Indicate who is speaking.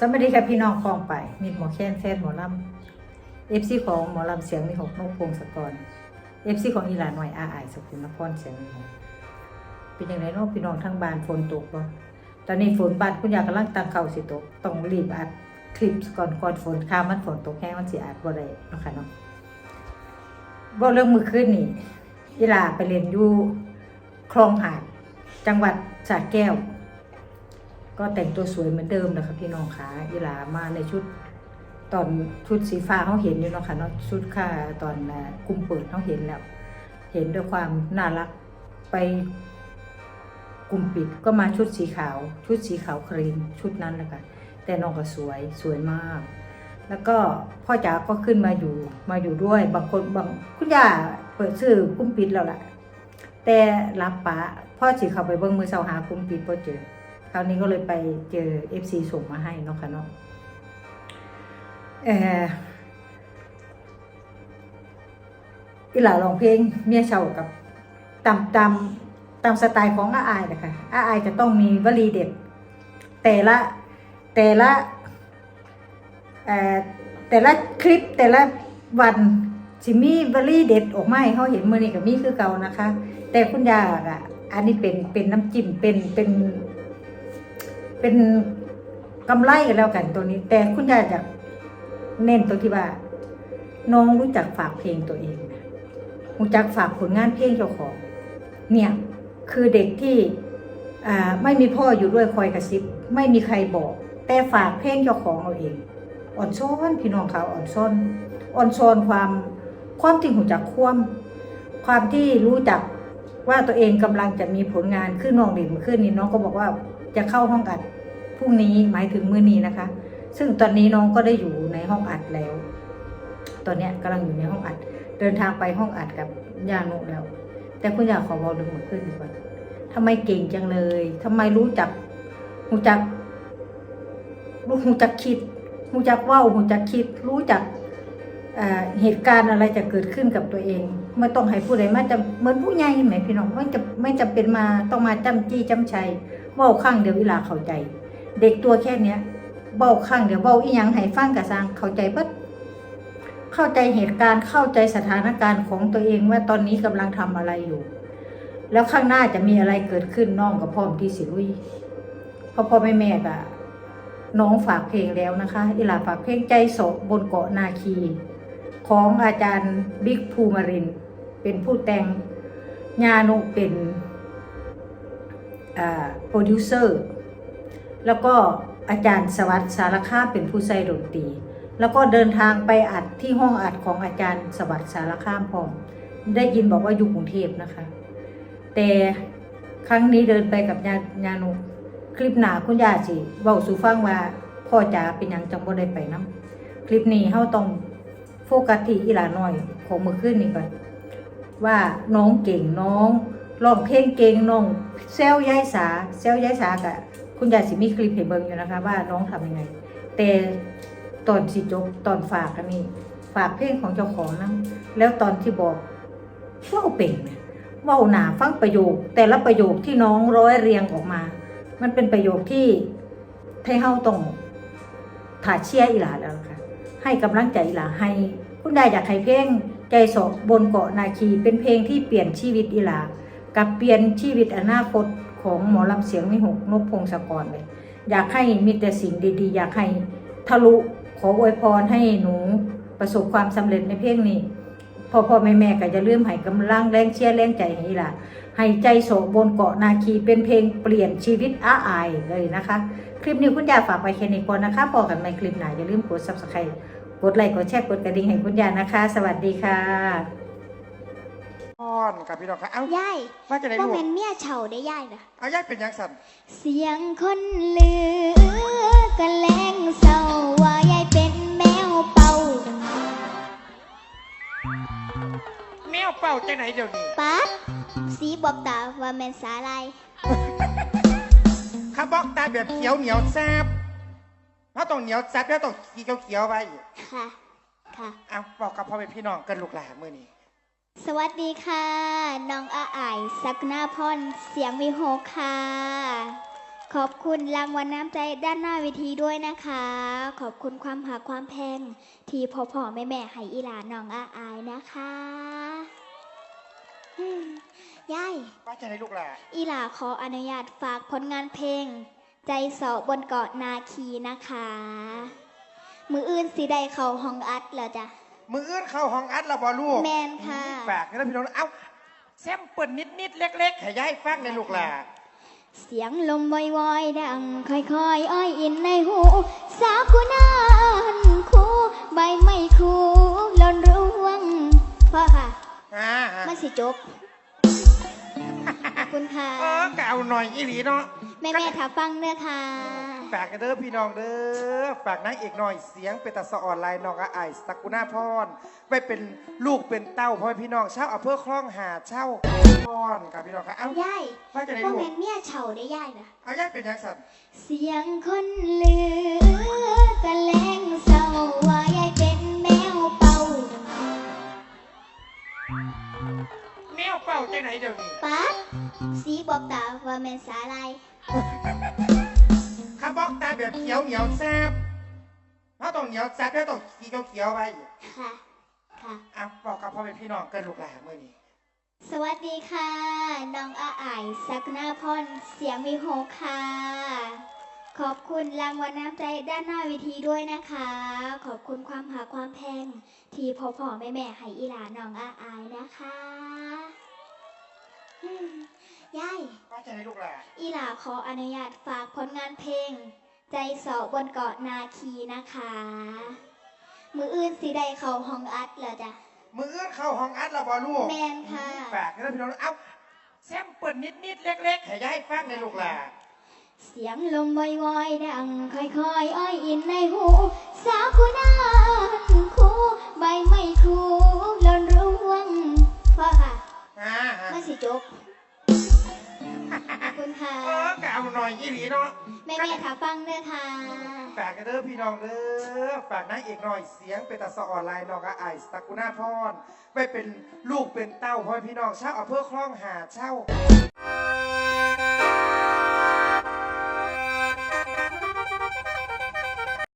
Speaker 1: สวัสดีค่ะพี่น้องคลองไป มีหมอแค้นแฟนหมอลำเอฟซีของหมอลำเสียงมีหกนกพงศกรเอฟซีของอีหลาหน่อยอาอายสกุลนครเสียงมีหกเป็นอยังไงเน้องพี่น้องทั้งบ้านฝนตกบ่ตอนนี้ฝนบ้านคุณยายกำลังตั้งเข่าสิตกต้องรีบอัดคลิปก่อนก่อนฝนข้ามันฝนตกแห้งมันสิอัดบ่ได้นะคะเนาะบ่เรื่องมือขึ้นนี่อีหลาไปเรียนอยู่คลองหาดจังหวัดสระแก้ว ก็แต่งตัวสวยเหมือนเดิมนะคะพี่น้องคะยีหลามาในชุดตอนชุดสีฟ้าเขาเห็นอยู่เนาะค่ะเนาะชุดค่าตอนกลุ่มเปิดเขาเห็นแล้ว เห็นด้วยความน่ารักไปกลุ่มปิดก็มาชุดสีขาว ชุดสีขาวครีมชุดนั้นแหละค่ะแต่น้องก็สวยสวยมาก แล้วก็พ่อจ๋าก็ขึ้นมาอยู่มาอยู่ด้วยบางคนบางคุณย่าเปิดชื่อกลุ่มปิดแล้วล่ะ แต่รับปะพ่อสิเข้าไปเบิ่งมือเสาหากลุ่มปิดพ่เจอ คราวนี้ก็เลยไปเจอ FC ส่งมาให้เนาะค่ะเนาะเอออีหลาร้องเพลงเมียเช่ากับตามตามตามสไตล์ของอาอายนะคะอาอายจะต้องมีวลีเด็ด แต่ละแต่ละแต่ละคลิปแต่ละวันสิมีวลีเด็ดออกมาให้เขาเห็นมือนี่กับมีคือเก่านะคะ แต่คุณยาอะอันนี้เป็นเป็นน้ำจิ้มเป็นเป็น เป็นกำไรกันแล้วกันตัวนี้ แต่คุณยายจะเน้นตรงที่ว่า น้องรู้จักฝากเพลงตัวเองรู้จักฝากผลงานเพลงเจ้าของ เนี่ยคือเด็กที่ไม่มีพ่ออยู่ด้วยคอยกระซิบ ไม่มีใครบอก แต่ฝากเพลงเจ้าของเอาเอง อ่อนซ้อนพี่น้องเขาอ่อนซ้อนอ่อนซ้อนความความที่หูจักความความที่รู้จักว่าตัวเองกำลังจะมีผลงานขึ้นน้องเด่นขึ้นนี้น้องก็บอกว่า จะเข้าห้องอัดพรุ่งนี้หมายถึงมื้อนี้นะคะ ซึ่งตอนนี้น้องก็ได้อยู่ในห้องอัดแล้ว ตอนนี้ยกำลังอยู่ในห้องอัด เดินทางไปห้องอัดกับยานุแล้ว แต่คุณอยากขอบอกเรื่องมันขึ้นดีกว่าทำไมเก่งจังเลยทำไมรู้จักรู้จักรู้รู้จักคิด รู้จักว่ารู้จักคิดรู้จักเอ่อเหตุการณ์อะไรจะเกิดขึ้นกับตัวเองไม่ต้องให้ผู้ใดมาจะเหมือนผู้ใหญ่ไหมพี่น้องไม่จะไม่จำเป็นมาต้องมาจำจี้จำชัย เว้าข้างเดียวเวลาเข้าใจ เด็กตัวแค่เนี้ยเว้าข้างเดียวเว้าอีหยังให้ฟังกะสร้างเข้าใจเบิดเข้าใจเหตุการณ์เข้าใจสถานการณ์ของตัวเองว่าตอนนี้กำลังทำอะไรอยู่ แล้วข้างหน้าจะมีอะไรเกิดขึ้นน้องกับพ่อที่สิลุยพ่อพ่อแม่แม่กะน้องฝากเพลงแล้วนะคะอีหลาฝากเพลงใจโศกบนเกาะนาคี ของอาจารย์บิ๊กภูมิริน เป็นผู้แต่งญานุเป็น โปรดิวเซอร์ แล้วก็อาจารย์สวัสดิ์สารคามเป็นผู้ใส่ดนตรีแล้วก็เดินทางไปอัดที่ห้องอัดของอาจารย์สวัสดิ์สารคามพร้อมได้ยินบอกว่าอยู่กรุงเทพนะคะ แต่ครั้งนี้เดินไปกับญาญานุคลิปหนาคุณยาสิเว้าสูฟังว่าพ่อจ๋าเป็นยังจังบ่ได้ไปนํคลิปนี้เฮาต้องโฟกัสที่อีหลาน้อยของมื้อคืนนี้ก่อนว่าน้องเก่งน้อง ร้องเพลงเก่งน้องเซลยายสาเซลยายสากะคุณยายสิมีคลิปให้เบิ่งอยู่นะคะ ว่าน้องทำยังไง แต่ตอนสิจบตอนฝากอันนี้ฝากเพลงของเจ้าของนะแล้วตอนที่บอกเว่าเป็นเนี่ยเว่าหนาฟังประโยค แต่ละประโยคที่น้องร้อยเรียงออกมา มันเป็นประโยคที่ให้เฮาต้องถ่าเชียอีหลาแล้วค่ะ ให้กำลังใจอีหลาให้ คุณยายอยากให้เพลงใจโศกบนเกาะนาคีเป็นเพลงที่เปลี่ยนชีวิตอีหลา กับเปลี่ยนชีวิตอนาคตของหมอลำเสียงมิหกนกพงศกรเลยอยากให้มีแต่สิ่งดีๆ อยากให้ทะลุขออวยพรให้หนูประสบความสำเร็จในเพลงนี้พ่อพ่อแม่แม่ก็จะเริ่อมให้กำลังแรงเชียร์แรงใจให้ล่ะ ให้ใจโศกบนเกาะนาคีเป็นเพลงเปลี่ยนชีวิตอาอายเลยนะคะ คลิปนี้คุณยาฝากไปแค่นี้ก่อนนะคะพอกันในคลิปหน้าอย่าลืมกด subscribe กดไลค์กดแชร์กดกระดิ่งให้คุณยานะคะ สวัสดีค่ะ
Speaker 2: อ่อนกับพี่น้องครับเอ้า ยา
Speaker 3: ย
Speaker 2: ว่าจะได้
Speaker 3: ว่า
Speaker 2: ลูก
Speaker 3: แม่นเมียเฉาได้ยายนะ
Speaker 2: เอายายเป็นยังสั่น
Speaker 3: เสียงคนลือกันแรงเศร้าว่ายายเป็นแมวเป่า
Speaker 2: แมวเป่าใจไหนเดี๋ยวนี้
Speaker 3: ปัดสีบอกตาว่าแม่นสาลาย
Speaker 2: ข้าบอกตาแบบเขียวเหนียวแซ่บเขาต้องเหนียวแซ่บแล้วต้องขีเขียวๆไว้
Speaker 3: ค่ะ ค่ะ
Speaker 2: เอาบอกกับพ่อแม่พี่น้องกันลูกหลานมื่อนี้
Speaker 3: สวัสดีค่ะ น้องอาอายสักนาพรเสียงวิโหกค่ะ ขอบคุณรางวัลน้ำใจด้านหน้าเวทีด้วยนะคะ ขอบคุณความหาความแพง ที่พ่อพ่อแม่แม่ให้อีหลานน้องอาอายนะคะอืมยาย
Speaker 2: ว่าจะให้ลูกหล่ะ
Speaker 3: อีหลาขออนุญาตฝากผลงานเพลง ใจเสาะบนเกาะนาคีนะคะ มืออื่นสีใดเขาห้องอัดแล้วจ้ะ
Speaker 2: มืออื่นเข้าห้องอัดและบ่ลูก
Speaker 3: แมนค่ะ
Speaker 2: ฝากนะพี่น้องเอ้าแซมเปิดนิดนิดๆเล็กๆให้ยายฟังในอยลูกหล่ะ
Speaker 3: เสียงลมวอยๆดัง ค่อยๆ อ้อยอินในหู สาวคุณนานคูใบไม้คูหล่นร่วงพ่อค่ะ
Speaker 2: อ่า
Speaker 3: มันสิจบขอบ คุณค่ะ
Speaker 2: เออก็เอาหน่อยอีหลีเนาะ
Speaker 3: แม่แม่ๆถ้าฟังเด้อค่ะ
Speaker 2: ฝากกันเด้อพี่น้องเด้อฝากนางเอกหน่อยเสียงเป็นตาสะอ่อนลายน้องอาไอายสกุณาพรไปเป็นลูกเป็นเต้าพ่อแม่พี่น้องเช่าอำเภอคลองหาดเช่าพรกับพี่น้องครับเอ้า
Speaker 3: ยาย
Speaker 2: ว่าจะได้
Speaker 3: พ่อ
Speaker 2: ลูก
Speaker 3: แม่นเมียเฉาได้ยายนะ
Speaker 2: เอายายเป็นยังสัน
Speaker 3: เสียงคนลือกันแรงเศร้าว่ เป่า
Speaker 2: ใจไหนเดี๋ยวนี้
Speaker 3: ปัดสีบอกตาว่าแม่นสาลาย
Speaker 2: ข้าบอกตาแบบเขียวเหนียวแซ่บเขาต้องเหนียวแซ่บแล้วต้องสีเขียวๆไว้
Speaker 3: ค่ะ ค่ะ
Speaker 2: อะบอกกับพ่อแม่พี่น้องกันลูกหลานเมื่อนี้
Speaker 3: สวัสดีค่ะ น้องอาอายสักนาพรเสียงวิโหกค่ะ ขอบคุณรางวัลน้ำใจด้านหน้าเวทีด้วยนะคะ ขอบคุณความหาความแพง ที่พ่อพ่อแม่แม่ให้อีหลานน้องอาอายนะคะอืม ยาย
Speaker 2: ว่าจะให้ลูกหลาน
Speaker 3: อีหลาขออนุญาตฝากผลงานเพลง ใจเสาะบนเกาะนาคีนะคะ มืออื่นสีใดเขาห้องอัดแล้วจ้ะ
Speaker 2: มืออื่นเข้าห้องอัดและบ่ลูก
Speaker 3: แมนค่ะ
Speaker 2: ฝากนะพี่น้องเอ้าแซมเปิดนิดนิดๆเล็กๆให้ยายฟังในอยลูกหลาน
Speaker 3: เสียงลมวอยๆดังค่อยๆ อ้อยอินในหู สาวคุณนา
Speaker 2: อก็เอาหน่อยอีหลีเนาะ
Speaker 3: แม่แม่ๆถ้าฟังเด้อค่ะ
Speaker 2: ฝากกันเด้อพี่น้องเด้อฝากนางเอกหน่อยเสียงเป็นตาสะอ่อนลายน้องอาไอายสกุณาพรไปเป็นลูกเป็นเต้าพ่อแม่พี่น้องเช่าอำเภอคลองหาดเช่า